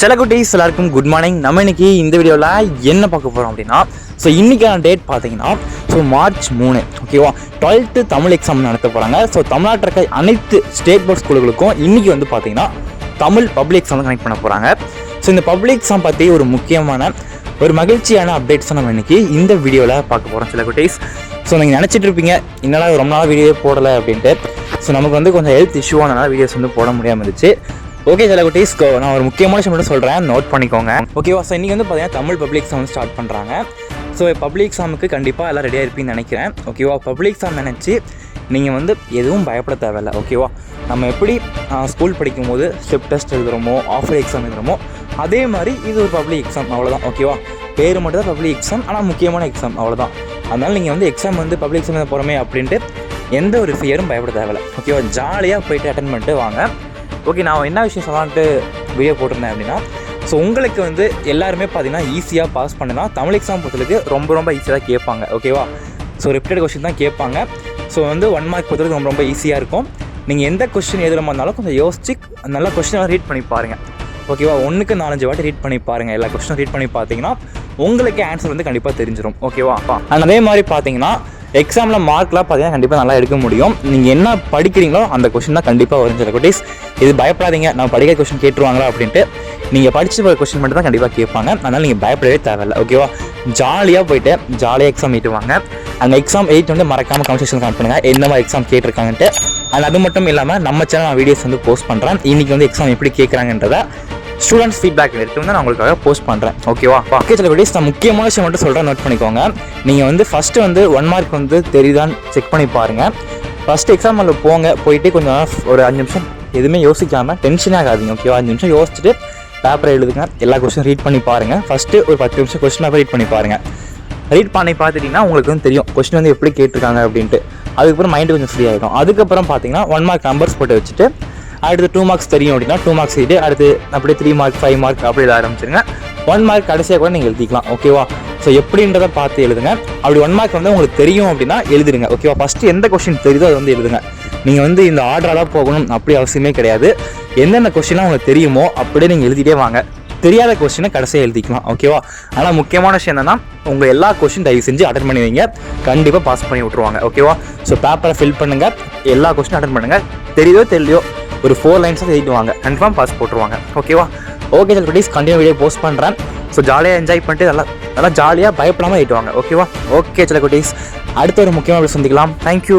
சில குட்டீஸ் எல்லாருக்கும் குட் மார்னிங் நம்ம இன்னைக்கு இந்த வீடியோவில் என்ன பார்க்க போகிறோம் அப்படின்னா ஸோ இன்றைக்கான டேட் பார்த்தீங்கன்னா ஸோ மார்ச் மூணு ஓகேவா டுவெல்த்து தமிழ் எக்ஸாம் நடத்த போகிறாங்க ஸோ தமிழ்நாட்டில் இருக்க அனைத்து ஸ்டேட் போர்ட் ஸ்கூலுகளுக்கும் இன்றைக்கி வந்து பார்த்தீங்கன்னா தமிழ் பப்ளிக் எக்ஸாம் கனெக்ட் பண்ண போகிறாங்க ஸோ இந்த பப்ளிக் எக்ஸாம் பற்றி ஒரு முக்கியமான ஒரு மகிழ்ச்சியான அப்டேட்ஸை நம்ம இன்றைக்கி இந்த வீடியோவில் பார்க்க போகிறோம் சில குட்டீஸ். ஸோ நீங்கள் நினச்சிட்டு இருப்பீங்க என்னடா ரொம்ப நாள் வீடியோ போடலை அப்படின்ட்டு. ஸோ நமக்கு வந்து கொஞ்சம் ஹெல்த் இஷ்யூவானால வீடியோஸ் வந்து போட முடியாமல் இருந்துச்சு. ஓகே சில குட்டீஸ் நான் ஒரு முக்கியமான விஷயம் மட்டும் சொல்கிறேன் நோட் பண்ணிக்கோங்க. ஓகேவா ஸோ இன்றைக்கி வந்து பார்த்தீங்கன்னா தமிழ் பப்ளிக் எக்ஸாம் ஸ்டார்ட் பண்ணுறாங்க ஸோ பப்ளிக் எக்ஸாமுக்கு கண்டிப்பாக எல்லாம் ரெடியாக இருப்பீங்கன்னு நினைக்கிறேன். ஓகேவா பப்ளிக் எக்ஸாம் நினச்சி நீங்கள் வந்து எதுவும் பயப்பட தேவையில்ல. ஓகேவா நம்ம எப்படி ஸ்கூல் படிக்கும்போது ஸ்டெப் டெஸ்ட் எழுதுகிறோமோ ஆஃபர் எக்ஸாம் எழுதுகிறோமோ அதே மாதிரி இது ஒரு பப்ளிக் எக்ஸாம் அவ்வளோதான் ஓகேவா பேர் மட்டும் தான் பப்ளிக் எக்ஸாம் ஆனால் முக்கியமான எக்ஸாம் அவ்வளோதான் அதனால் நீங்கள் வந்து எக்ஸாம் வந்து பப்ளிக் எக்ஸாம் போகிறோமே அப்படின்ட்டு எந்த ஒரு ஃபியரும் பயப்பட தேவையில்ல. ஓகேவா ஜாலியாக போயிட்டு அட்டன் பண்ணிட்டு வாங்க. ஓகே நான் என்ன விஷயம் சொல்லான்ட்டு வீடியோ போட்டிருந்தேன் அப்படின்னா ஸோ உங்களுக்கு வந்து எல்லாருமே பார்த்தீங்கன்னா ஈஸியாக பாஸ் பண்ணனா தமிழ் எக்ஸாம் பொறுத்தளவுக்கு ரொம்ப ரொம்ப ஈஸியாக கேட்பாங்க. ஓகேவா ஸோ ரிப்பீட் கொஸ்டின் தான் கேட்பாங்க. ஸோ வந்து ஒன் மார்க் பொறுத்தவரைக்கும் ரொம்ப ரொம்ப ஈஸியாக இருக்கும். நீங்கள் எந்த கொஸ்டின் எதிரமாக இருந்தாலும் கொஞ்சம் யோசிச்சு நல்ல கொஸ்டினாக ரீட் பண்ணி பாருங்கள் ஓகேவா ஒன்றுக்கு நாலஞ்சு வாட்டி ரீட் பண்ணி பாருங்கள் எல்லா கொஸ்டினும் ரீட் பண்ணி பார்த்தீங்கன்னா உங்களுக்கு ஆன்சர் வந்து கண்டிப்பாக தெரிஞ்சிடும் ஓகேவா அதே மாதிரி பார்த்தீங்கன்னா எக்ஸாமில் மார்க்லாம் பார்த்தீங்கன்னா கண்டிப்பாக நல்லா எடுக்க முடியும். நீங்கள் என்ன படிக்கிறீங்களோ அந்த கொஷின் தான் கண்டிப்பாக வரும் குட்டீஸ். இது பயப்படாதீங்க நான் படிக்கிற கொஷின் கேட்டுருவாங்களா அப்படின்ட்டு. நீங்கள் படிச்சு போகிற கொஸ்டின் மட்டும் தான் கண்டிப்பாக கேட்பாங்க. அதனால் நீங்கள் பயப்படவே தேவையில்லை ஓகேவா ஜாலியாக போயிட்டு ஜாலியாக எக்ஸாம் எழுதுவாங்க அந்த எக்ஸாம் எயிட் வந்து மறக்காமல் கமெண்ட் கமெண்ட் பண்ணுங்கள் எந்த மாதிரி எக்ஸாம் கேட்டிருக்காங்கன்ட்டு. அண்ட் அது மட்டும் இல்லாமல் நம்ம சேனல் நான் வீடியோஸ் வந்து போஸ்ட் பண்ணுறேன் இன்றைக்கி வந்து எக்ஸாம் எப்படி கேட்குறாங்கன்றத ஸ்டூடெண்ட்ஸ் ஃபீட்பேக் எடுத்து வந்து நான் உங்களுக்காக போஸ்ட் பண்ணுறேன் ஓகேவா ஓகே சில வீடியோஸ் நான் முக்கியமான விஷயம் மட்டும் சொல்கிறேன் நோட் பண்ணிக்கோங்க. நீங்கள் வந்து ஃபஸ்ட்டு வந்து ஒன் மார்க் வந்து தெரியுதான்னு செக் பண்ணி பாருங்கள் ஃபஸ்ட்டு எக்ஸாம் அதில் போங்க போயிட்டு கொஞ்சம் நேரம் ஒரு அஞ்சு நிமிஷம் எதுவுமே யோசிக்காமல் டென்ஷனே ஆகாதீங்க ஓகேவா அஞ்சு நிமிஷம் யோசிச்சுட்டு பேப்பரை எழுதுங்க எல்லா கொஸ்டின் ரீட் பண்ணி பாருங்கள் ஃபஸ்ட்டு ஒரு பத்து நிமிஷம் கொஸ்டின் ரீட் பண்ணி பாருங்கள் ரீட் பண்ணி பார்த்துட்டிங்கன்னா உங்களுக்கு வந்து தெரியும் கொஸ்டின் வந்து எப்படி கேட்டிருக்காங்க அப்படின்ட்டு. அதுக்கப்புறம் மைண்டு கொஞ்சம் ஃப்ரீ ஆகிடும் அதுக்கப்புறம் பார்த்தீங்கன்னா ஒன் மார்க் நம்பர்ஸ் போட்டு வச்சுட்டு அடுத்து டூ மார்க்ஸ் தெரியும் அப்படின்னா டூ மார்க்ஸ் எழுதி அடுத்து அப்படியே த்ரீ மார்க் ஃபைவ் மார்க் அப்படி எழுத ஆரம்பிச்சிருங்க. ஒன் மார்க் கடைசியாக கூட நீங்கள் எழுதிக்கலாம். ஓகேவா ஸோ எப்படின்றத பார்த்து எழுதுங்க. அப்படி ஒன் மார்க் வந்து உங்களுக்கு தெரியும் அப்படின்னா எழுதிடுங்க. ஓகேவா ஃபஸ்ட்டு எந்த கொஸ்டின் தெரியுதோ அது வந்து எழுதுங்க. நீங்கள் வந்து இந்த ஆர்டராக போகணும் அப்படி அவசியமே கிடையாது. எந்தெந்த கொஸ்டின்லாம் உங்களுக்கு தெரியுமோ அப்படியே நீங்கள் எழுதிட்டே வாங்க. தெரியாத கொஸ்டினை கடைசியாக எழுதிக்கலாம். ஓகேவா ஆனால் முக்கியமான விஷயம் என்னென்னா உங்கள் எல்லா கொஸ்டின் தயவு செஞ்சு அட்டன் பண்ணி வைங்க. கண்டிப்பாக பாஸ் பண்ணி விட்ருவாங்க ஓகேவா ஸோ பேப்பரை ஃபில் பண்ணுங்கள் எல்லா கொஸ்டின் அட்டன் பண்ணுங்கள் தெரியுதோ தெரியலையோ ஒரு ஃபோர் லைன்ஸாக எழுதிடுவாங்க. கன்ஃபார்ம் பாஸ் போட்டுருவாங்க. ஓகேவா okay sir please continue video post பண்ணுறேன் ஸோ ஜாலியாக என்ஜாய் பண்ணிட்டு நல்லா நல்லா ஜாலியாக பயப்படாமல் எழுதிடுவாங்க. ஓகேவா ஓகே சில குட்டீஸ். அடுத்த ஒரு முக்கியமான சந்திக்கலாம். தேங்க்யூ